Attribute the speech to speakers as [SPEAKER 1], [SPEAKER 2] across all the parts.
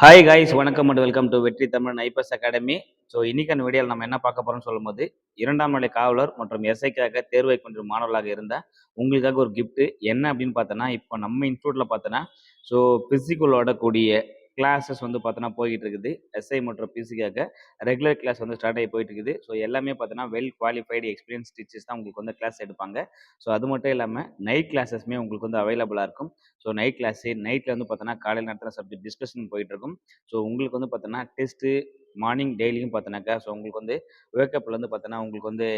[SPEAKER 1] Hi guys வணக்கம் and welcome to Vetri Tamil IPS academy. So இன்னைக்கான வீடியோவில் நம்ம என்ன பார்க்க போறோம்னு சொல்லும்போது இரண்டாம் நிலை காவலர் மற்றும் எஸ்ஐக்காக தேர்வை கொண்ட மாணவர்களாக இருந்தால் உங்களுக்காக ஒரு கிஃப்ட் என்ன அப்படின்னு பார்த்தோன்னா இப்போ நம்ம இன்ஸ்டியூட்டில் பார்த்தோன்னா ஸோ பிசிக்கலோட கூடிய கிளாஸஸ் வந்து பார்த்தோன்னா போய்கிட்டு இருக்குது எஸ்ஐ மற்றும் பிசிக்காக ரெகுலர் கிளாஸ் வந்து ஸ்டார்ட் ஆகி போயிட்டு இருக்குது ஸோ எல்லாமே பார்த்தோன்னா வெல் குவாலிஃபைடு எக்ஸ்பீரியன்ஸ் டீச்சர்ஸ் தான் உங்களுக்கு வந்து கிளாஸ் எடுப்பாங்க. ஸோ அது மட்டும் இல்லாமல் நைட் கிளாஸஸ்மே உங்களுக்கு வந்து அவைலபிளாக இருக்கும். ஸோ நைட் கிளாஸு நைட்டில் வந்து பார்த்தோன்னா காலையில் நடத்துகிற சப்ஜெக்ட் டிஸ்கஷன் போயிட்டு இருக்கும் ஸோ உங்களுக்கு வந்து பார்த்தோன்னா டெஸ்ட்டு மார்னிங் டெய்லியும் பார்த்தோன்னாக்கா ஸோ உங்களுக்கு வந்து வேக்கப்பில் வந்து பார்த்தோன்னா உங்களுக்கு வந்து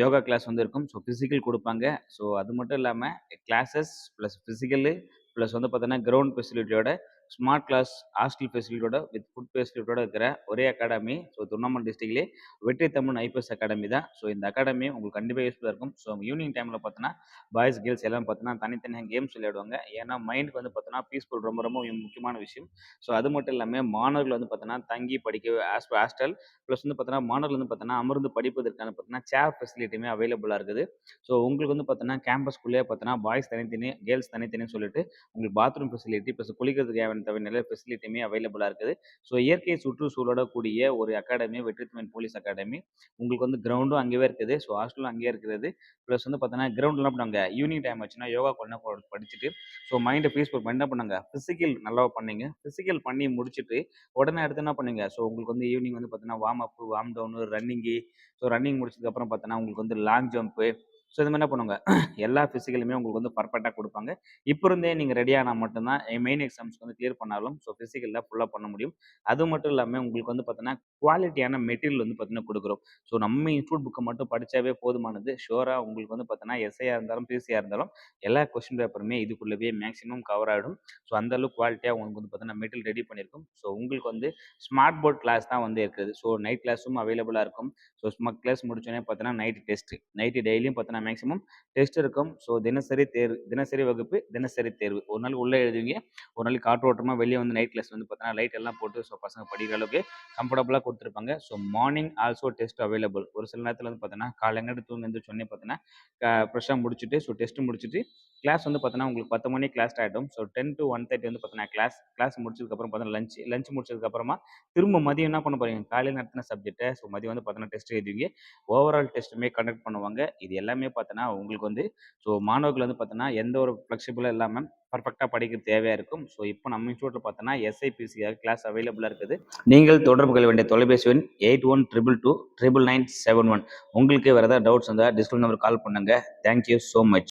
[SPEAKER 1] யோகா கிளாஸ் வந்து இருக்கும். ஸோ ஃபிசிக்கல் கொடுப்பாங்க. ஸோ அது மட்டும் இல்லாமல் கிளாஸஸ் ப்ளஸ் ஃபிசிக்கலு ப்ளஸ் வந்து பார்த்தோன்னா கிரவுண்ட் ஃபெசிலிட்டியோட ஸ்மார்ட் கிளாஸ் ஹாஸ்டல் ஃபெசிலிட்டியோட வித் ஃபுட் ஃபெசிலிட்டியோட இருக்கிற ஒரே அகாடமி ஸோ திருவண்ணாமலை டிஸ்ட்ரிக்ட்லேயே வெற்றி தமிழ் ஐபிஎஸ் அகாடமி தான். ஸோ இந்த அகாடமி உங்களுக்கு கண்டிப்பாக யூஸ்ஃபுல்லாக இருக்கும். ஸோ ஈவினிங் டைமில் பார்த்தோன்னா பாய்ஸ் கேர்ள்ஸ் எல்லாம் பார்த்தோன்னா தனித்தனியாக கேம்ஸ் விளையாடுவாங்க. ஏன்னா மைண்டுக்கு வந்து பார்த்தோன்னா பீஸ்ஃபுல் ரொம்ப ரொம்ப முக்கியமான விஷயம். ஸோ அது மட்டும் இல்லாமல் மாணவர்கள் வந்து பார்த்தோன்னா தங்கி படிக்க ஹாஸ்டல் ப்ளஸ் வந்து பார்த்தோன்னா மாணவர்கள் வந்து பார்த்தோன்னா அமர்ந்து படிப்பதற்கான பார்த்தோன்னா சேர் ஃபெசிலிட்டியுமே அவைலபிளாக இருக்குது. ஸோ உங்களுக்கு வந்து பார்த்தோன்னா கேம்பஸ்குள்ளேயே பார்த்தோன்னா பாய்ஸ் தனித்தனி கேர்ள்ஸ் தனித்தனின்னு சொல்லிட்டு உங்களுக்கு பாத்ரூம் ஃபெசிலிட்டி ப்ளஸ் குளிக்கிறதுக்கு தவிர நிறைய ஃபெசிலிட்டியுமே அவைலபிளாக இருக்குது. ஸோ இயற்கை சுற்றுச்சூழலோட கூடிய ஒரு அகாடமி வெற்றித்துவன் போலீஸ் அகாடமி உங்களுக்கு வந்து கிரவுண்டும் அங்கேயே இருக்குது. ஸோ ஹாஸ்டலும் அங்கேயே இருக்கிறது ப்ளஸ் வந்து பார்த்தோன்னா கிரவுண்ட்லாம் பண்ணுவாங்க. ஈவினிங் டைம் ஆச்சுன்னா யோகா கொஞ்ச படிச்சுட்டு ஸோ மைண்டை பீஸ்ஃபுல் என்ன பண்ணாங்க. ஃபிசிக்கல் நல்லா பண்ணீங்க. ஃபிசிக்கல் பண்ணி முடிச்சுட்டு உடனே அடுத்து என்ன பண்ணுங்க? ஸோ உங்களுக்கு வந்து ஈவினிங் வந்து பார்த்தீங்கன்னா warm up warm down running so running முடிச்சதுக்கப்புறம் பார்த்தோன்னா உங்களுக்கு வந்து லாங் ஜம்ப்பு ஸோ இது மாதிரி என்ன பண்ணுவாங்க எல்லா ஃபிசிக்கலுமே உங்களுக்கு வந்து பர்ஃபெக்டாக கொடுப்பாங்க. இப்போ இருந்தே நீங்கள் ரெடியானால் மட்டும்தான் மெயின் எக்ஸாம்ஸ்க்கு வந்து கிளியர் பண்ணாலும் ஸோ ஃபிசிக்கலில் ஃபுல்லாக பண்ண முடியும். அது மட்டும் இல்லாமல் உங்களுக்கு வந்து பார்த்தீங்கன்னா குவாலிட்டியான மெட்டீரியல் வந்து பார்த்தீங்கன்னா கொடுக்குறோம். ஸோ நம்ம இன்ஸ்டியூட் புக்கை மட்டும் படித்தாவே போதுமானது. ஷோராக உங்களுக்கு வந்து பார்த்தீங்கன்னா எஸ்ஐயாக இருந்தாலும் பிசியாக இருந்தாலும் எல்லா கொஸ்டின் பேப்பருமே இதுக்குள்ளவே மேக்ஸிமம் கவர் ஆகிடும் ஸோ அந்த அளவுக்கு குவாலிட்டியாக உங்களுக்கு வந்து பார்த்தீங்கன்னா மெட்டீரியல் ரெடி பண்ணியிருக்கும். ஸோ உங்களுக்கு வந்து ஸ்மார்ட் போர்ட் கிளாஸ் தான் வந்து இருக்குது. ஸோ நைட் கிளாஸும் அவைலபிளாக இருக்கும். ஸோ ஸ்மார்ட் கிளாஸ் முடிச்சோடனே பார்த்தீங்கன்னா நைட்டு டெஸ்ட்டு நைட்டு டெய்லியும் பார்த்தீங்கன்னா மேக்ஸிமம் டெஸ்ட் இருக்கும் ஸோ தினசரி தேர்வு தினசரி வகுப்பு தினசரி தேர்வு. ஒரு நாள் உள்ளே எழுதுவீங்க. ஒரு நாளைக்கு காற்றோட்டமாக வெளியே வந்து நைட் கிளாஸ் வந்து பார்த்தீங்கன்னா லைட் எல்லாம் போட்டு ஸோ பசங்க படிக்கிற அளவுக்கு கம்ஃபர்டபுளாக கொடுத்துருப்பாங்க. So morning also test available ஒரு சில நேரத்தில் வந்து பார்த்தீங்கன்னா காலைங்கட்டு தூங்கி வந்து சொன்னே பார்த்தீங்கன்னா ஃப்ரெஷ்ஷாக முடிச்சுட்டு ஸோ டெஸ்ட் முடிச்சுட்டு கிளாஸ் வந்து பார்த்தீங்கன்னா உங்களுக்கு பத்து மணிக்கு கிளாஸ் ஆகிடும் so ten to one thirty வந்து பார்த்தீங்கன்னா கிளாஸ் கிளாஸ் முடிச்சதுக்கப்புறம் பார்த்தீங்கன்னா லஞ்ச் லஞ்ச் முடிச்சதுக்கப்புறமா திரும்ப மதியம் என்ன பண்ண போகிறீங்க காலையில் நடத்தின சப்ஜெக்ட்டை ஸோ மதியம் வந்து பார்த்தீங்கன்னா டெஸ்ட் எழுதுவீங்க. ஓவரால் டெஸ்ட்டுமே கண்டக்ட் பண்ணுவாங்க. இது எல்லாமே பார்த்தோன்னா உங்களுக்கு வந்து ஸோ மாணவர்கள் வந்து பார்த்தோன்னா எந்த ஒரு ஃப்ளெக்சிபிளாக இல்லாமல் பர்ஃபெக்டாக படிக்க தேவையாக இருக்கும். ஸோ இப்போ நம்ம இன்ஸ்டியூட்டில் பார்த்தோன்னா எஸ்ஐபிசியாக கிளாஸ் அவைலபிளாக இருக்குது. நீங்கள் தொடர்பு கொள்ள வேண்டிய தொலைபேசி எண் eight one triple two triple nine seven one உங்களுக்கு வேறு ஏதாவது டவுட்ஸ் இருந்தால் டிஸ்கவுண்ட் நம்பர் கால் பண்ணுங்கள் தேங்க்யூ ஸோ மச்